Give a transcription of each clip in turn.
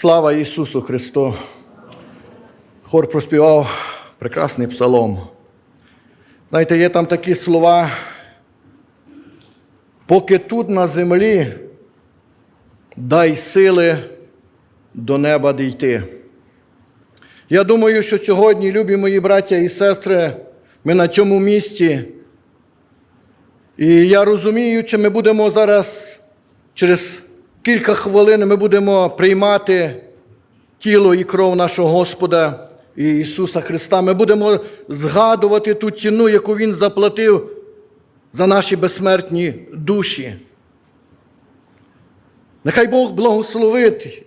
Слава Ісусу Христу! Хор проспівав прекрасний псалом. Знаєте, є там такі слова, поки тут на землі дай сили до неба дійти. Я думаю, що сьогодні, любі мої браття і сестри, ми на цьому місці. І я розумію, чи ми будемо зараз через кілька хвилин ми будемо приймати тіло і кров нашого Господа Ісуса Христа. Ми будемо згадувати ту ціну, яку Він заплатив за наші безсмертні душі. Нехай Бог благословить.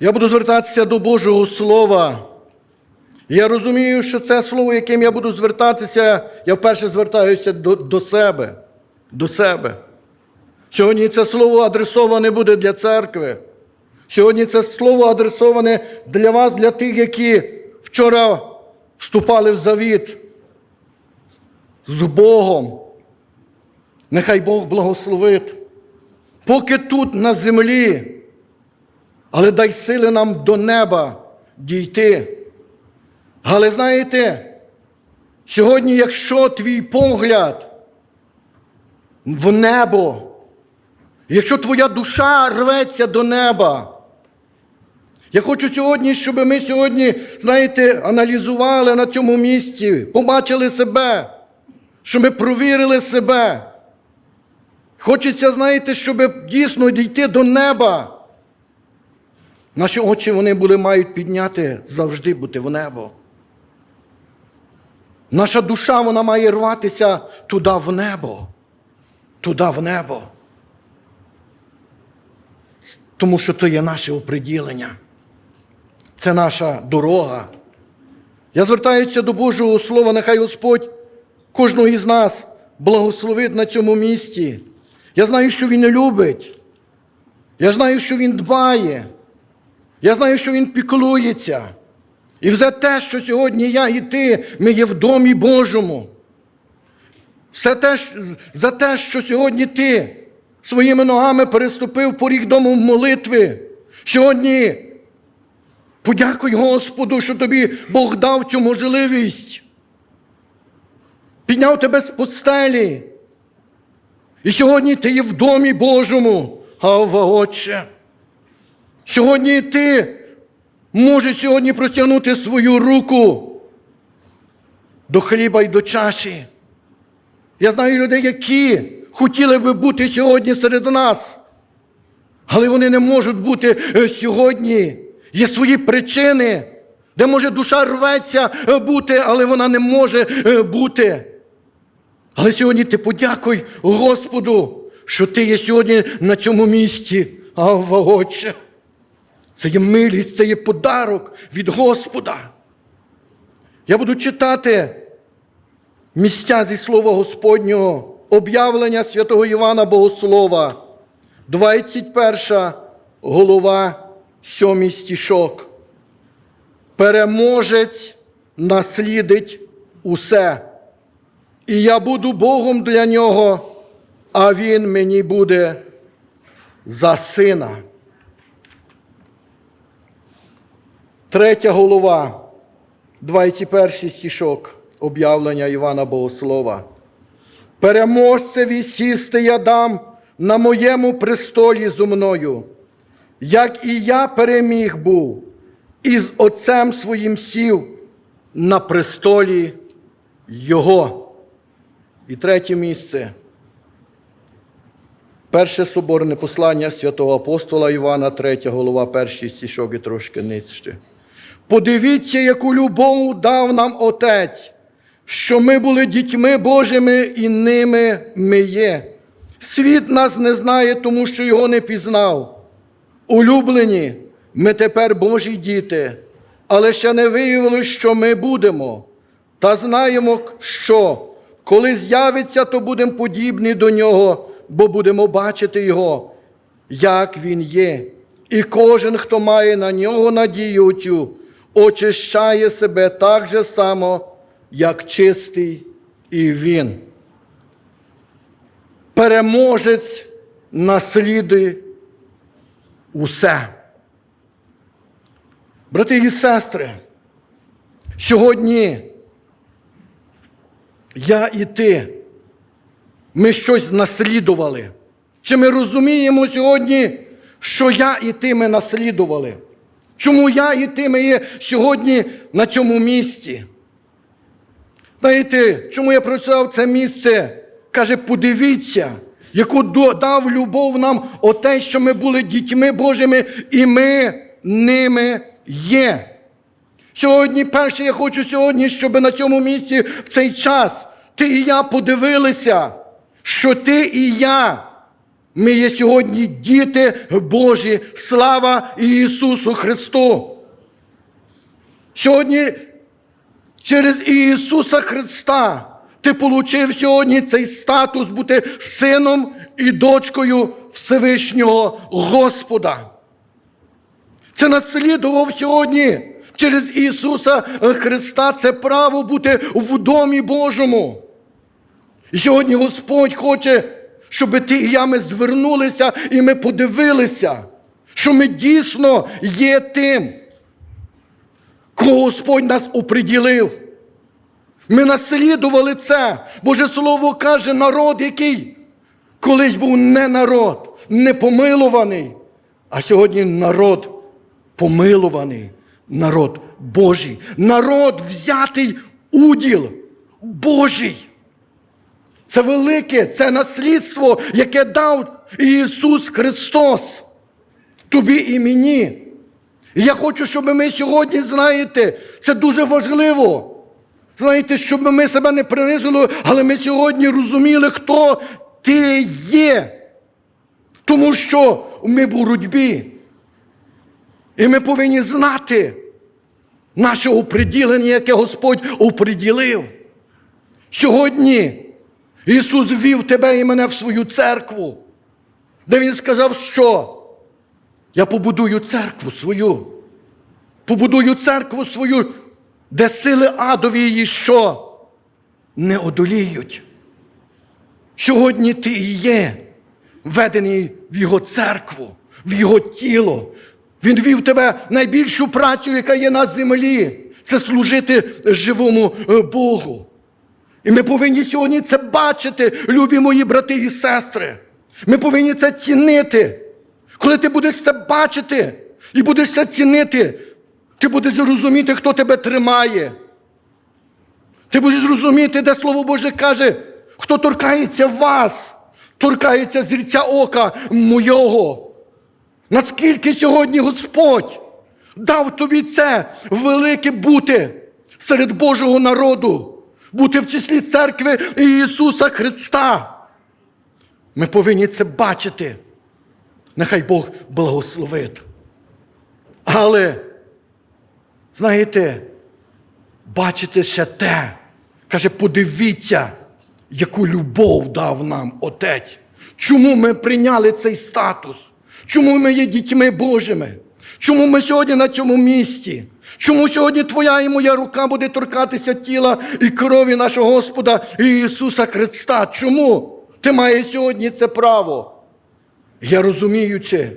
Я буду звертатися до Божого Слова. Я розумію, що це слово, яким я буду звертатися, я вперше звертаюся до, до себе. До себе. Сьогодні це слово адресоване буде для церкви. Сьогодні це слово адресоване для вас, для тих, які вчора вступали в завіт з Богом. Нехай Бог благословить. Поки тут на землі, але дай сили нам до неба дійти. Але знаєте, сьогодні, якщо твій погляд в небо, якщо твоя душа рветься до неба, я хочу сьогодні, щоб ми сьогодні, знаєте, аналізували на цьому місці, побачили себе, щоб ми провірили себе. Хочеться, знаєте, щоб дійсно дійти до неба. Наші очі вони були мають підняти завжди бути в небо. Наша душа вона має рватися туди в небо. Туди в небо. Тому що то є наше оприділення. Це наша дорога. Я звертаюся до Божого Слова, нехай Господь кожного із нас благословить на цьому місці. Я знаю, що Він любить. Я знаю, що Він дбає. Я знаю, що Він піклується. І все те, що сьогодні я і ти, ми є в домі Божому. Все те, за те, що сьогодні ти своїми ногами переступив поріг дому молитви. Сьогодні подякуй Господу, що тобі Бог дав цю можливість. Підняв тебе з постелі. І сьогодні ти є в домі Божому, Ава Отче. Сьогодні ти можеш сьогодні простягнути свою руку до хліба і до чаші. Я знаю людей, які хотіли би бути сьогодні серед нас, але вони не можуть бути е, сьогодні. Є свої причини, де може душа рветься е, бути, але вона не може е, бути. Але сьогодні ти подякуй Господу, що ти є сьогодні на цьому місці, Авва Отче. Це є милість, це є подарок від Господа. Я буду читати місця зі Слова Господнього, об'явлення святого Івана Богослова, 21 голова, 7 стішок. Переможець наслідить усе. І я буду Богом для нього, а Він мені буде за сина. Третя голова, 21 стішок об'явлення Івана Богослова. Переможцеві сісти я дам на моєму престолі зо мною, як і я переміг був, і з Отцем своїм сів на престолі Його. І третє місце. Перше соборне послання святого апостола Івана, 3 голова, перший стішок і трошки нижче. Подивіться, яку любов дав нам Отець, що ми були дітьми Божими і ними ми є. Світ нас не знає, тому що його не пізнав. Улюблені, ми тепер Божі діти, але ще не виявилось, що ми будемо. Та знаємо, що коли з'явиться, то будемо подібні до нього, бо будемо бачити Його, як Він є. І кожен, хто має на нього надію очищає себе так же само, як чистий і він. Переможець наслідує усе. Брати і сестри, сьогодні я і ти, ми щось наслідували. Чи ми розуміємо сьогодні, що я і ти ми наслідували? Чому я і ти ми є сьогодні на цьому місці? Знаєте, чому я прочитав це місце? Каже, подивіться, яку дав любов нам Отець, що ми були дітьми Божими, і ми ними є. Сьогодні, перше, я хочу сьогодні, щоб на цьому місці в цей час ти і я подивилися, що ти і я. Ми є сьогодні діти Божі, слава Ісусу Христу. Сьогодні через Ісуса Христа ти получив сьогодні цей статус бути сином і дочкою Всевишнього Господа. Це наслідував сьогодні через Ісуса Христа це право бути в домі Божому. І сьогодні Господь хоче, щоб ти і я ми звернулися і ми подивилися, що ми дійсно є тим, Господь нас оприділив. Ми наслідували це. Боже Слово каже, народ, який колись був не народ, не помилуваний, а сьогодні народ помилуваний, народ Божий, народ взятий уділ Божий. Це велике, це наслідство, яке дав Ісус Христос тобі і мені. І я хочу, щоб ми сьогодні, знаєте, це дуже важливо. Знаєте, щоб ми себе не принизили, але ми сьогодні розуміли, хто ти є. Тому що ми в боротьбі. І ми повинні знати наше оприділення, яке Господь оприділив. Сьогодні Ісус вів тебе і мене в свою церкву, де Він сказав, що я побудую церкву свою, побудую церкву свою, де сили адові її що не одоліють. Сьогодні ти і є введений в Його церкву, в Його тіло. Він вів тебе найбільшу працю, яка є на землі. Це служити живому е, Богу. І ми повинні сьогодні це бачити, любі мої брати і сестри. Ми повинні це цінити. Коли ти будеш це бачити і будеш це цінити, ти будеш розуміти, хто тебе тримає. Ти будеш розуміти, де Слово Боже каже, хто торкається вас, торкається зірця ока мойого. Наскільки сьогодні Господь дав тобі це велике бути серед Божого народу, бути в числі церкви Ісуса Христа. Ми повинні це бачити. Нехай Бог благословить. Але, знаєте, бачите ще те, каже, подивіться, яку любов дав нам Отець. Чому ми прийняли цей статус? Чому ми є дітьми Божими? Чому ми сьогодні на цьому місці? Чому сьогодні твоя і моя рука буде торкатися тіла і крові нашого Господа Ісуса Христа? Чому ти маєш сьогодні це право? Я розуміючи,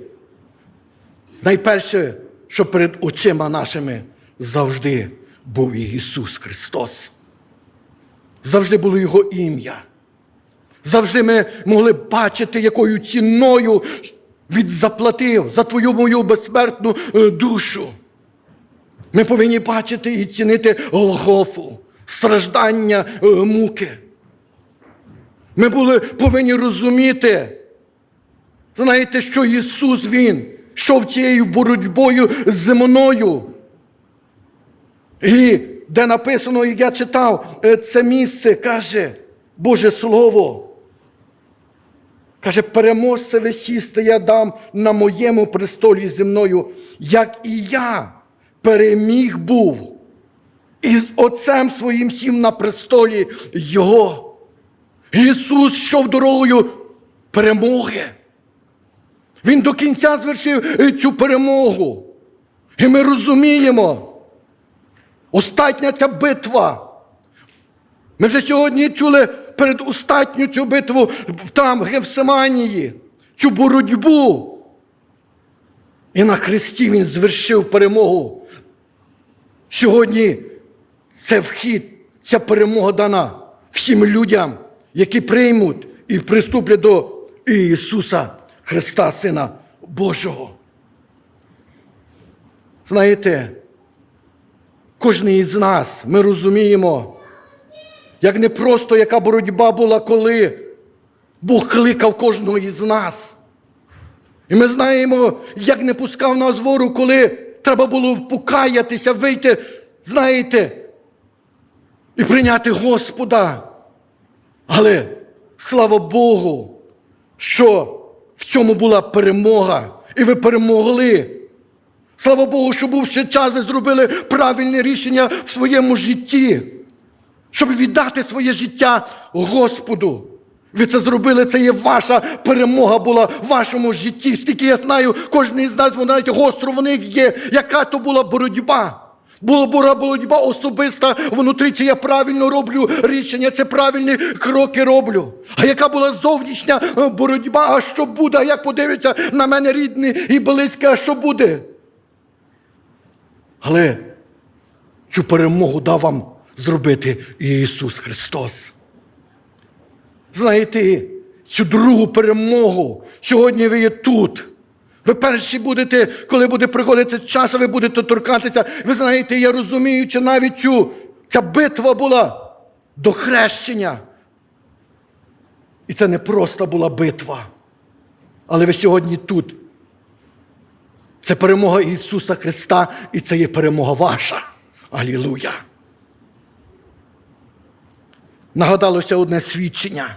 найперше, що перед очима нашими завжди був Ісус Христос. Завжди було Його ім'я. Завжди ми могли бачити, якою ціною Він заплатив за твою мою безсмертну е, душу. Ми повинні бачити і цінити Голгофу, страждання е, муки. Ми були, повинні розуміти, знаєте, що Ісус Він йшов цією боротьбою земною. І де написано, як я читав е, це місце, каже Боже Слово. Каже, переможцеве сісти я дам на моєму престолі зі мною, як і я переміг був. І з Отцем своїм сів на престолі Його. Ісус йшов дорогою перемоги. Він до кінця звершив е, цю перемогу. І ми розуміємо, остатня ця битва. Ми вже сьогодні чули перед остатню цю битву там, в Гевсиманії, цю боротьбу. І на хресті Він звершив перемогу. Сьогодні це вхід, ця перемога дана всім людям, які приймуть і приступлять до Ісуса Христа, Сина Божого. Знаєте, кожен із нас ми розуміємо, як не просто яка боротьба була, коли Бог кликав кожного із нас. І ми знаємо, як не пускав нас вору, коли треба було покаятися, вийти, знаєте, і прийняти Господа. Але слава Богу, що в цьому була перемога, і ви перемогли. Слава Богу, що був ще час, ви зробили правильне рішення в своєму житті, щоб віддати своє життя Господу. Ви це зробили, це є ваша перемога була в вашому житті. Скільки я знаю, кожен із нас, вона навіть гостро в них є, яка то була боротьба. Була боротьба особиста внутрі, чи я правильно роблю рішення, це правильні кроки роблю. А яка була зовнішня боротьба, а що буде, а як подивиться на мене рідний і близький, а що буде? Але цю перемогу дав вам зробити Ісус Христос. Знаєте, цю другу перемогу сьогодні ви є тут. Ви перші будете, коли буде приходити час, ви будете торкатися. Ви знаєте, я розумію, чи навіть цю, ця битва була до хрещення. І це не просто була битва. Але ви сьогодні тут. Це перемога Ісуса Христа, і це є перемога ваша. Алілуя. Нагадалося одне свідчення.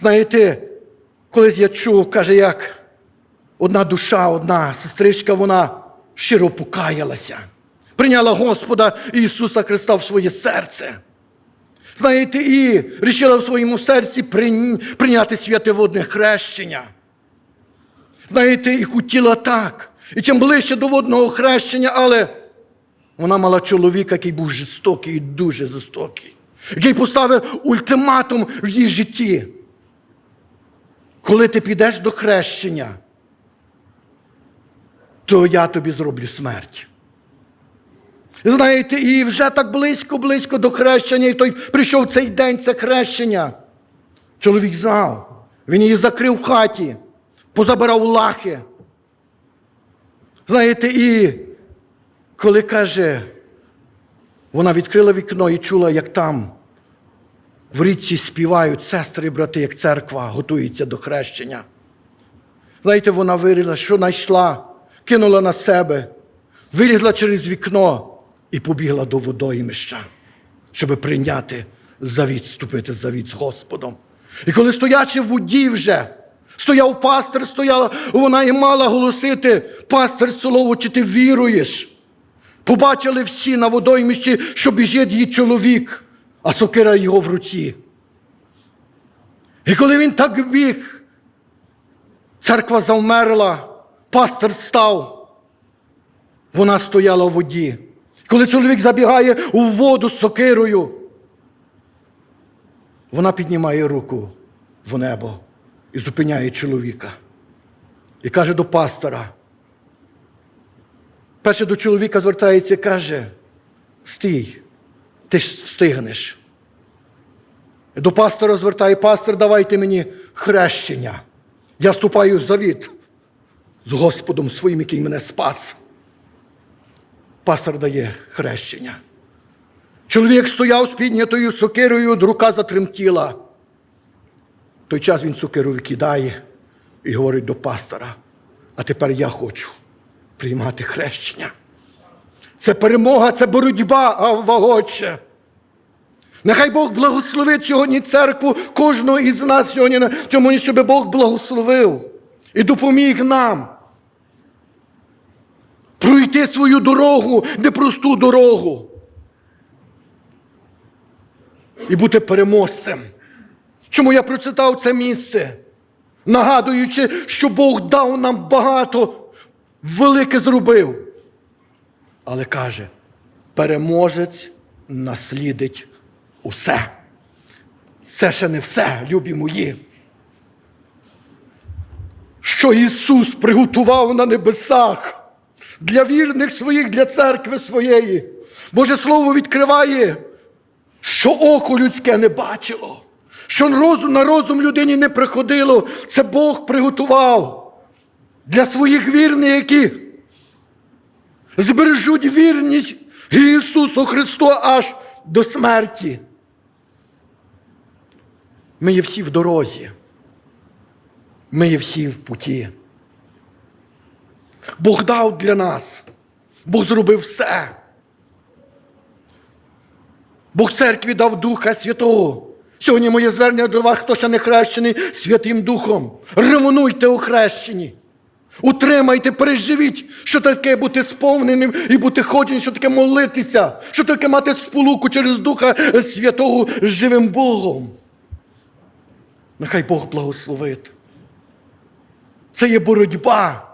Знаєте, колись я чув, каже, як одна душа, одна сестричка, вона щиро покаялася, прийняла Господа Ісуса Христа в своє серце. Знаєте, і рішила в своєму серці прийняти святе водне хрещення. Знаєте, і хотіла так. І чим ближче до водного хрещення, але вона мала чоловіка, який був жорстокий і дуже жорстокий, який поставив ультиматум в її житті. Коли ти підеш до хрещення, то я тобі зроблю смерть. Знаєте, і вже так близько-близько до хрещення, і той прийшов цей день, це хрещення. Чоловік знав, він її закрив в хаті, позабирав лахи. Знаєте, і коли каже, вона відкрила вікно і чула, як там в річці співають сестри брати, як церква готується до хрещення. Знаєте, вона вирізла, що знайшла, кинула на себе, вилізла через вікно і побігла до водоймища, щоб прийняти завіт, вступити завіт з Господом. І коли стоячи в воді вже, стояв пастир, стояла, вона і мала голосити, пастир Солову, чи ти віруєш? Побачили всі на водоймищі, що біжить її чоловік, а сокира його в руці. І коли він так біг, церква завмерла, пастир став, вона стояла в воді. Коли чоловік забігає у воду з сокирою, вона піднімає руку в небо і зупиняє чоловіка. І каже до пастора. Перше до чоловіка звертається і каже: стій, ти ж встигнеш. До пастора звертає пастор, давайте мені хрещення. Я вступаю в завіт з Господом своїм, який мене спас. Пастор дає хрещення. Чоловік стояв з піднятою сокирою, рука затремтіла. В той час він сокиру викидає і говорить до пастора, а тепер я хочу приймати хрещення. Це перемога, це боротьба, а вагоче. Нехай Бог благословить сьогодні церкву кожного із нас сьогодні на щоб Бог благословив і допоміг нам пройти свою дорогу, непросту дорогу. І бути переможцем. Чому я процитав це місце? Нагадуючи, що Бог дав нам багато, велике зробив. Але каже, переможець наслідить усе. Це ще не все, любі мої. що Ісус приготував на небесах для вірних своїх, для церкви своєї. Боже Слово відкриває, що око людське не бачило, що на розум людині не приходило. Це Бог приготував для своїх вірних, які збережуть вірність Ісусу Христу аж до смерті. Ми є всі в дорозі. Ми є всі в путі. Бог дав для нас. Бог зробив все. Бог церкві дав Духа Святого. Сьогодні моє звернення до вас, хто ще не хрещений Святим Духом. Ремонуйте у хрещенні. Утримайте, переживіть, що таке бути сповненим і бути ходженим, що таке молитися, що таке мати сполуку через Духа Святого з живим Богом. Нехай Бог благословить. Це є боротьба.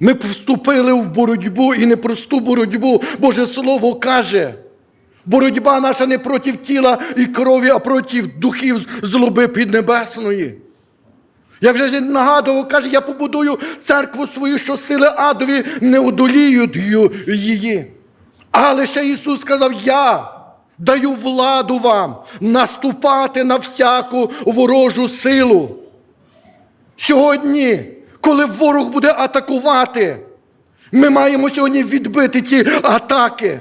Ми вступили в боротьбу і непросту боротьбу. Боже Слово каже. Боротьба наша не проти тіла і крові, а проти духів злоби піднебесної. Як вже нагадував, каже, я побудую церкву свою, що сили адові не одоліють її. Але ще Ісус сказав: Я даю владу вам наступати на всяку ворожу силу. Сьогодні, коли ворог буде атакувати, ми маємо сьогодні відбити ці атаки.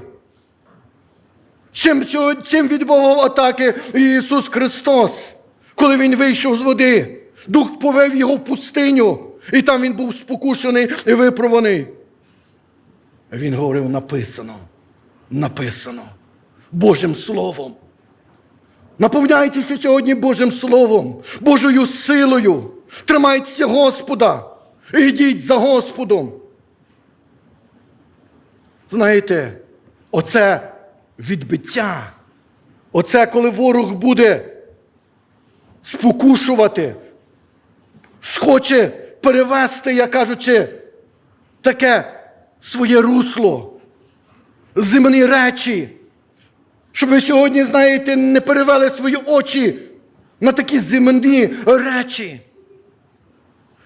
Чим, чим відбував атаки Ісус Христос, коли Він вийшов з води? Дух повев його в пустиню, і там він був спокушений і випробуваний. Він говорив: написано, написано Божим Словом. Наповняйтеся сьогодні Божим Словом, Божою силою. Тримайтеся Господа. і Йдіть за Господом. Знаєте, оце відбиття. Оце коли ворог буде спокушувати, схоче перевести, як кажучи, таке своє русло, земні речі. Щоб ви сьогодні, знаєте, не перевели свої очі на такі земні речі.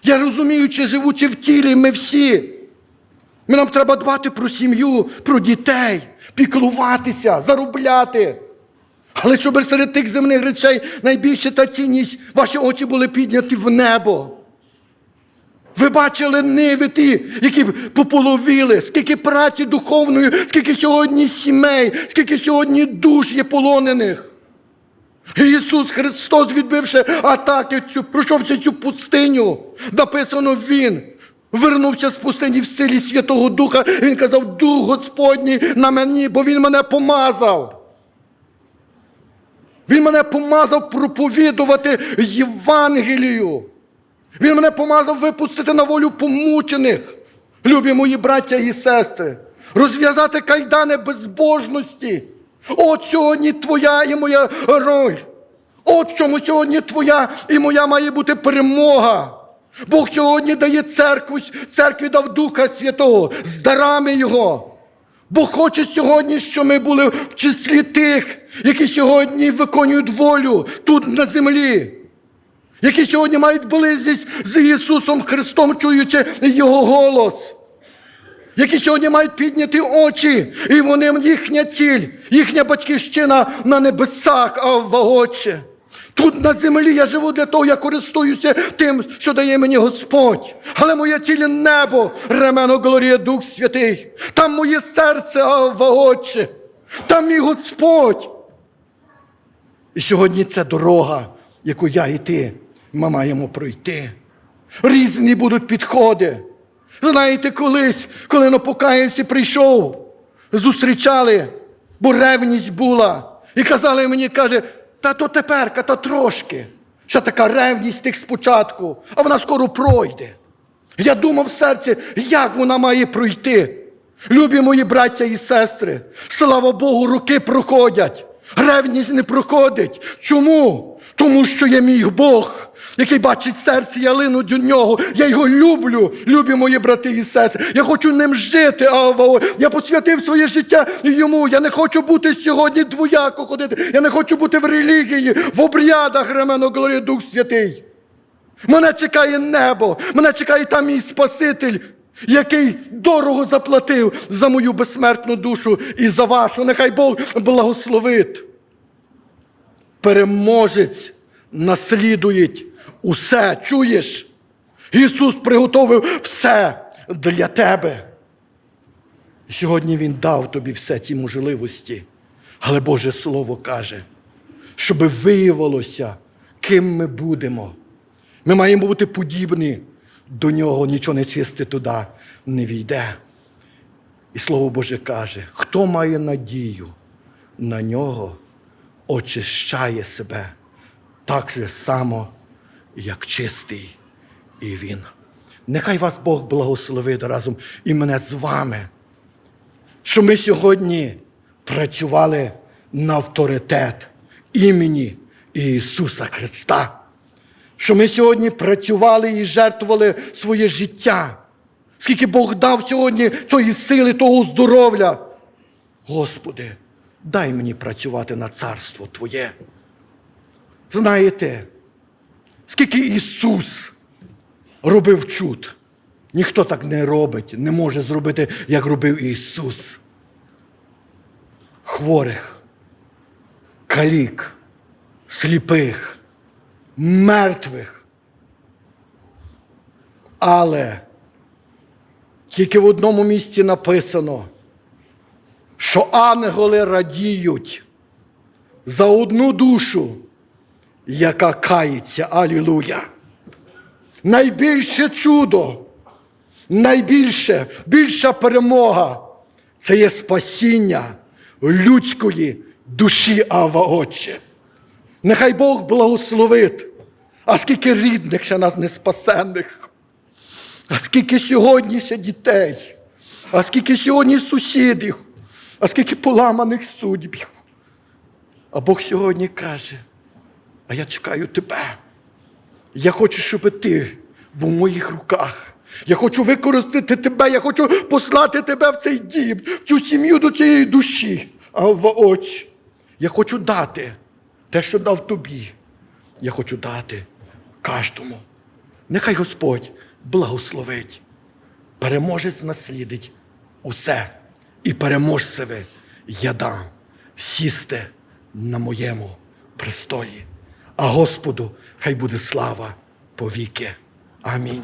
Я розумію, чи живучи в тілі, ми всі. Ми нам треба дбати про сім'ю, про дітей, піклуватися, заробляти. Але щоб серед тих земних речей найбільше та цінність, ваші очі були підняті в небо. Ви бачили ниви ті, які пополовіли, скільки праці духовної, скільки сьогодні сімей, скільки сьогодні душ є полонених. І Ісус Христос, відбивши атаки, цю, пройшовся цю пустиню, написано Він. Вернувся з пустині в силі Святого Духа. Він казав, Дух Господній на мені, бо Він мене помазав. Він мене помазав проповідувати Євангелію. Він мене помазав випустити на волю помучених, любі мої браття і сестри, розв'язати кайдани безбожності. От сьогодні твоя і моя роль. От чому сьогодні твоя і моя має бути перемога. Бог сьогодні дає церкву, церкві дав Духа Святого з дарами Його. Бог хоче сьогодні, щоб ми були в числі тих, які сьогодні виконують волю тут на землі які сьогодні мають близькість з Ісусом Христом, чуючи Його голос, які сьогодні мають підняти очі, і вони їхня ціль, їхня батьківщина на небесах, а вагоче. Тут на землі я живу для того, я користуюся тим, що дає мені Господь. Але моя ціль небо, ремено Глорія Дух Святий. Там моє серце, а вагоче. Там мій Господь. І сьогодні це дорога, яку я і ти ми маємо пройти. Різні будуть підходи. Знаєте, колись, коли на покаянці прийшов, зустрічали, бо ревність була. І казали мені, каже, та то теперка, то трошки. Ще така ревність тих спочатку, а вона скоро пройде. Я думав в серці, як вона має пройти. Любі мої браття і сестри, слава Богу, роки проходять. Ревність не проходить. Чому? Тому що є мій Бог, який бачить серце, я лину до нього. Я його люблю, любі мої брати і сестри. Я хочу ним жити. Ава. Я посвятив своє життя йому. Я не хочу бути сьогодні двояко ходити. Я не хочу бути в релігії, в обрядах Ремено Глорія Дух Святий. Мене чекає небо, мене чекає там мій Спаситель, який дорого заплатив за мою безсмертну душу і за вашу. Нехай Бог благословить. Переможець наслідує усе. Чуєш? Ісус приготовив все для тебе. Сьогодні Він дав тобі все ці можливості. Але Боже Слово каже, щоб виявилося, ким ми будемо. Ми маємо бути подібні до нього, нічого нечисте туди не війде. І Слово Боже каже, хто має надію на нього, очищає себе так же само, як чистий і він. Нехай вас Бог благословить разом і мене з вами, що ми сьогодні працювали на авторитет імені Ісуса Христа. Що ми сьогодні працювали і жертвували своє життя. Скільки Бог дав сьогодні тої сили, того здоров'я. Господи, дай мені працювати на царство Твоє. Знаєте, скільки Ісус робив чуд. Ніхто так не робить, не може зробити, як робив Ісус. Хворих, калік, сліпих, мертвих. Але тільки в одному місці написано, що ангели радіють за одну душу, яка кається. Алілуя! Найбільше чудо, найбільше, більша перемога це є спасіння людської душі Ава Отче. Нехай Бог благословить, а скільки рідних ще нас не спасенних, а скільки сьогодні ще дітей, а скільки сьогодні сусідів, а скільки поламаних судьбів. А Бог сьогодні каже, а я чекаю тебе. Я хочу, щоб ти в моїх руках. Я хочу використати тебе, я хочу послати тебе в цей дім, в цю сім'ю до цієї душі, а в очі. Я хочу дати те, що дав тобі. Я хочу дати кожному. Нехай Господь благословить. Переможець наслідить усе. І переможцеве я дам сісти на моєму престолі. А Господу хай буде слава повіки. Амінь.